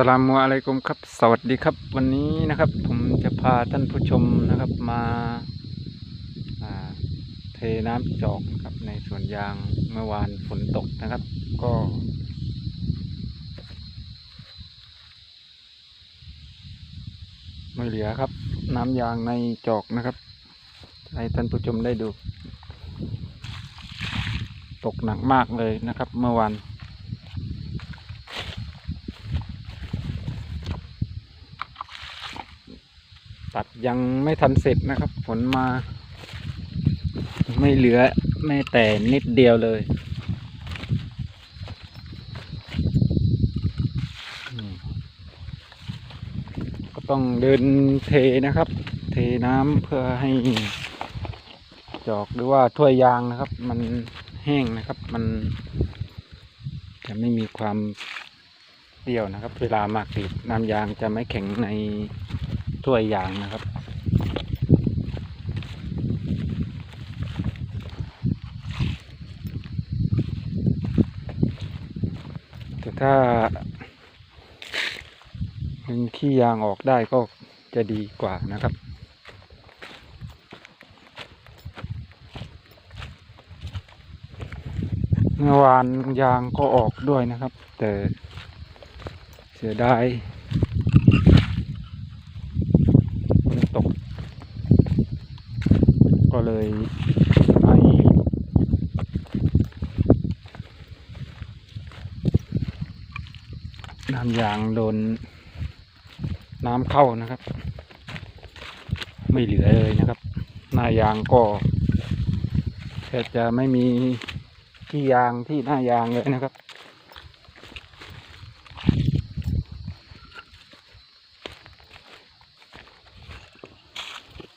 สลามุอะลัยกุมครับ สวัสดีครับ วันนี้นะครับ ผมจะพาท่านผู้ชมนะครับมาาเทน้ำจอกครับในสวนยางเมื่อวานฝนตกนะครับ ก็ ไม่เหลือครับ น้ำยางในจอกนะครับ ให้ท่านผู้ชมได้ดู ตกหนักมากเลยนะครับ เมื่อวาน ตัดยังไม่ทันเสร็จนะครับฝนมา ไม่เหลือแม้แต่นิดเดียวเลยก็ต้องเดินเทนะครับ เทน้ำเพื่อให้จอกหรือว่าถ้วยยางนะครับ มันแห้งนะครับ มันจะไม่มีความเปรี้ยวนะครับ เวลามากรีดน้ำยางจะไม่แข็งใน ถ้วยยางนะครับ แต่ถ้าดึงขี้ยางออกได้ก็จะดีกว่านะครับเมื่อวานยางก็ออกด้วยนะครับ แต่เสียดาย ฝนตก ก็ เลยไม่น้ำยางโดนน้ำเข้านะครับ ไม่เหลือเลยนะครับ หน้ายางก็แทบจะไม่มีที่ยางที่หน้ายางเลยนะครับ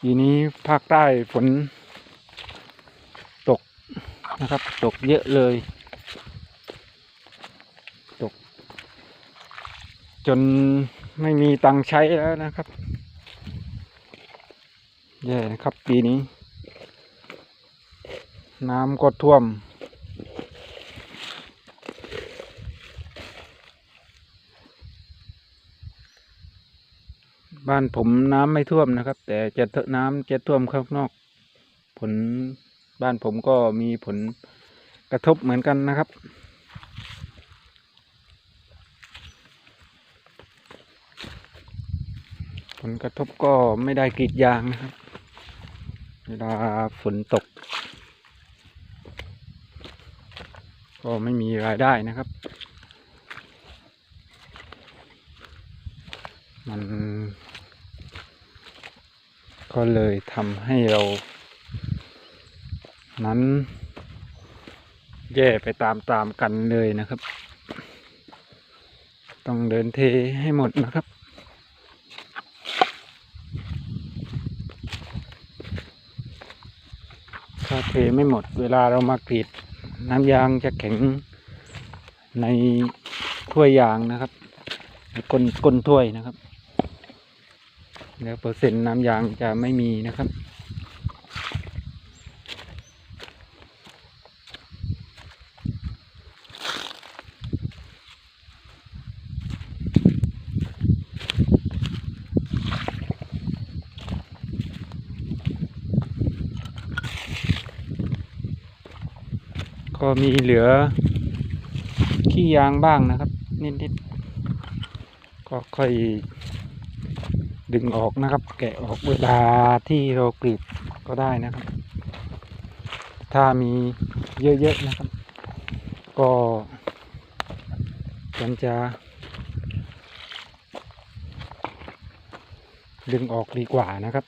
ทีนี้ ภาคใต้ฝน ตกนะครับ ตกเยอะเลย ตก จนไม่มีตังค์ใช้แล้วนะครับแย่นะครับปีนี้ น้ำก็ท่วม บ้านผมน้ำไม่ท่วมนะครับ แต่จะเถอะน้ำจะท่วมข้างนอก ผลบ้านผมก็มีผลกระทบเหมือนกันนะครับ ผลกระทบก็ไม่ได้กรีดยางนะครับ เวลาฝนตก ก็ไม่มีรายได้นะครับมัน ก็เลยทำให้เรา นั้น แย่ไปตามๆกันเลยนะครับ ต้องเดินเทให้หมดนะครับ ถ้าเทไม่หมดเวลาเรามากรีด น้ำยางจะแข็งในถ้วยยางนะครับก้นก้นถ้วยนะครับ แล้วเปอร์เซ็นต์น้ำยางจะไม่มีนะครับ ก็มีเหลือขี้ยางบ้างนะครับ นิดๆก็ค่อย ดึงออกนะครับ แกะออกเวลาที่เรากรีดก็ได้นะครับ ถ้ามีเยอะๆนะครับ ก็ควรจะดึงออกดีกว่านะครับ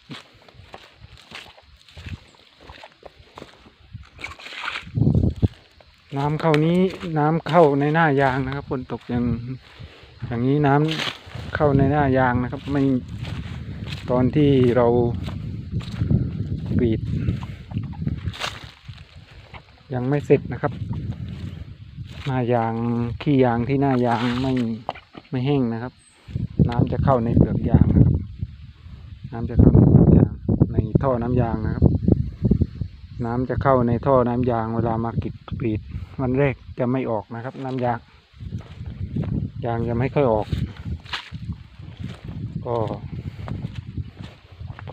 น้ำเข้านี้น้ำเข้าในหน้ายางนะครับฝนตกอย่างอย่างนี้น้ำเข้าในหน้ายางนะครับ ไม่ ตอนที่เรากรีด ยังไม่เสร็จนะครับ หน้ายางขี้ยางที่หน้ายางไม่ไม่แห้งนะครับ น้ำจะเข้าในเปลือกยางนะครับ น้ำจะเข้าในเปลือกยางในท่อน้ำยางนะครับ น้ำจะเข้าในท่อน้ำยางเวลามากรีดกรีดวันแรกจะไม่ออกนะครับ น้ำยางยางจะไม่ค่อยออกก็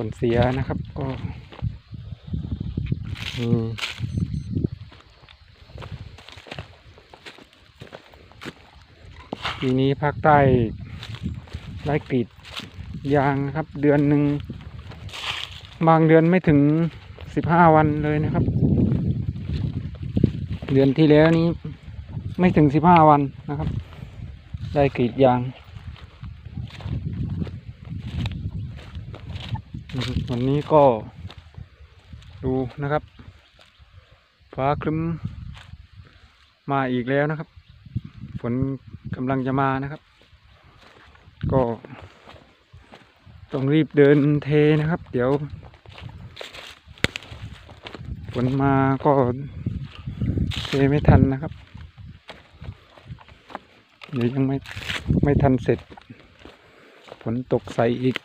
ลเสียนะครับ ก็มีปีนี้ภาคใต้ได้กรีดยางนะครับ เดือนหนึ่งบางเดือนไม่ถึงสิบห้าวันเลยนะครับ เดือนที่แล้วนี้ไม่ถึงสิบห้าวันนะครับ ได้กรีดยาง อืม วันนี้ก็ดูนะครับ ฟ้าครึ้มมาอีกแล้วนะครับ ฝนกำลังจะมานะครับ ก็ต้องรีบเดินเทนะครับ เดี๋ยว ฝนมาก็เทไม่ทันนะครับเดี๋ยวยังไม่ไม่ทันเสร็จฝนตกใส่อีก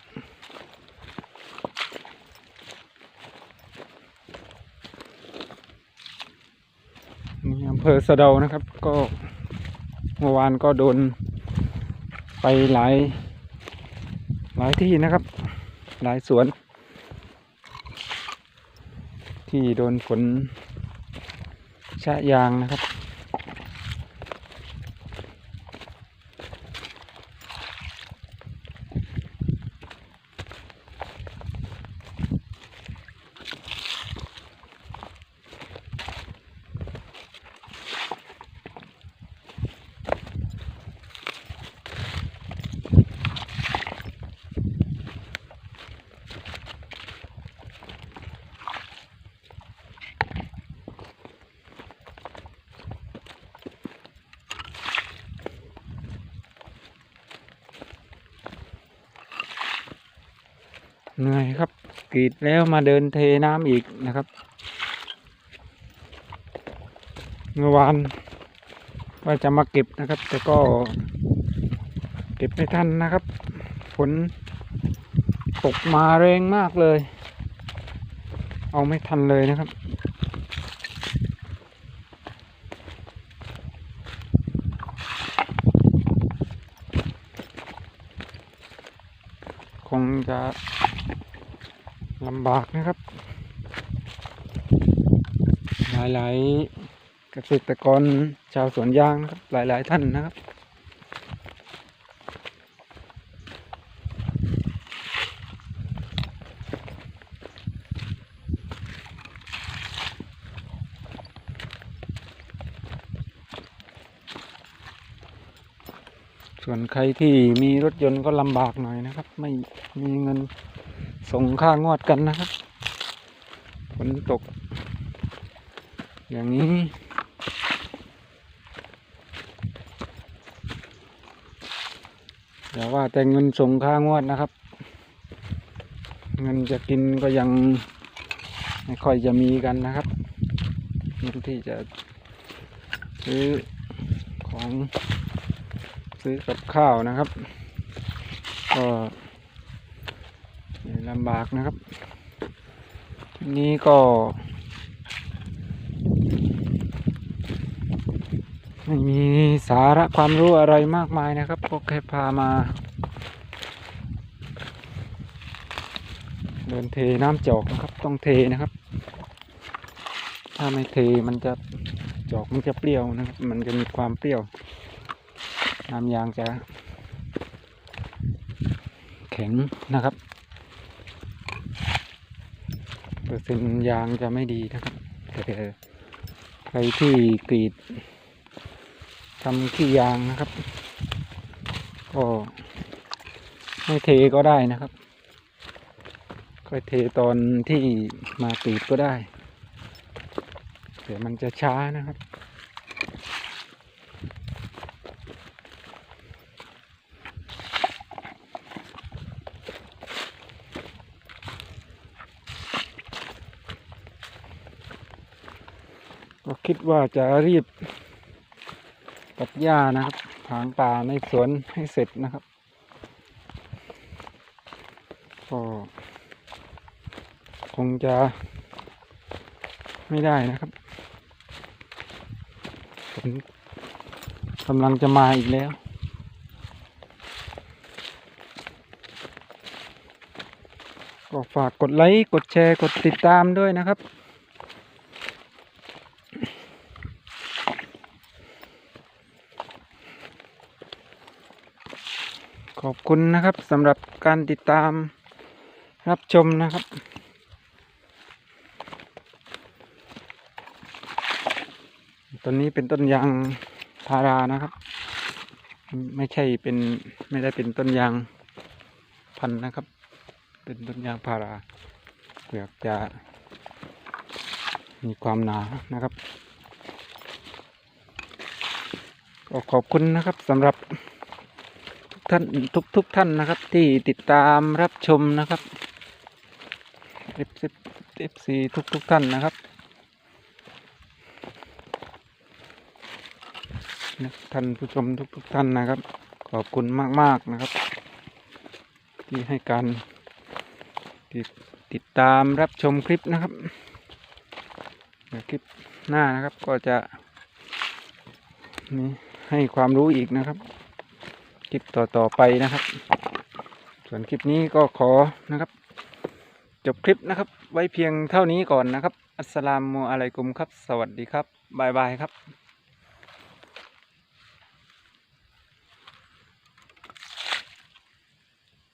นี่อำเภอสะเดานะครับ ก็เมื่อวานก็โดนไปหลาย หลายที่นะครับ หลายสวน ที่โดนฝนชะยางนะครับ เหนื่อยครับกรีดแล้วมาเดินเทน้ำอีกนะครับ เมื่อวานว่าจะมาเก็บนะครับ แต่ก็เก็บไม่ทันนะครับ ฝนตกมาแรงมากเลย เอาไม่ทันเลยนะครับ คงจะ ลำบากนะครับ หลายๆเกษตรกรชาวสวนยางนะครับ หลายๆท่านนะครับ ส่วนใครที่มีรถยนต์ก็ลำบากหน่อยนะครับ ไม่มีเงิน ส่งค่างวดกันนะครับฝนตก อย่างนี้อย่าว่าแต่เงินส่งค่างวดนะครับ เงินจะกินก็ยังไม่ค่อยจะมีกันนะครับเงินที่จะซื้อของซื้อกับข้าวนะครับ ก็ ลำบากนะครับ นี้ก็ไม่มีสาระความรู้อะไรมากมายนะครับก็แค่พามาเดินเทน้ำจอกนะครับ ต้องเทนะครับ ถ้าไม่เทมันจะจอกมันจะเปรี้ยวนะครับ มันจะมีความเปรี้ยว น้ำยางจะแข็งนะครับ เปอร์เซ็นต์ยางจะไม่ดีนะครับแต่ใครที่กรีดทำขี้ยางนะครับ ก็ไม่เทก็ได้นะครับค่อยเทตอนที่มากรีดก็ได้แต่มันจะช้านะครับ คิดว่าจะรีบตัดหญ้านะครับ ถางป่าในสวนให้เสร็จนะครับก็คงจะไม่ได้นะครับฝนกำลังจะมาอีกแล้ว ก็ฝากกดไลค์ กดแชร์ กดติดตามด้วยนะครับ ขอบคุณนะครับสำหรับการติดตามรับชมนะครับ ต้นนี้เป็นต้นยางพารานะครับ ไม่ใช่เป็นไม่ได้เป็นต้นยางพันนะครับ เป็นต้นยางพาราเปลือกจะมีความหนานะครับก็ขอบคุณนะครับสำหรับ ทุกท่านทุกทุกท่านนะครับ ที่ติดตามรับชมนะครับ FC FC ทุกทุกท่านนะครับท่านผู้ชมทุกทุกท่านนะครับ ขอบคุณมากๆนะครับ ที่ให้การติดติดตามรับชมคลิปนะครับคลิปหน้านะครับก็จะนี่ให้ความรู้อีกนะครับ คลิปต่อต่อๆไปนะครับ ส่วนคลิปนี้ก็ขอนะครับ จบคลิปนะครับ ไว้เพียงเท่านี้ก่อนนะครับ อัสสลามุอะลัยกุมครับ สวัสดีครับบายบายครับ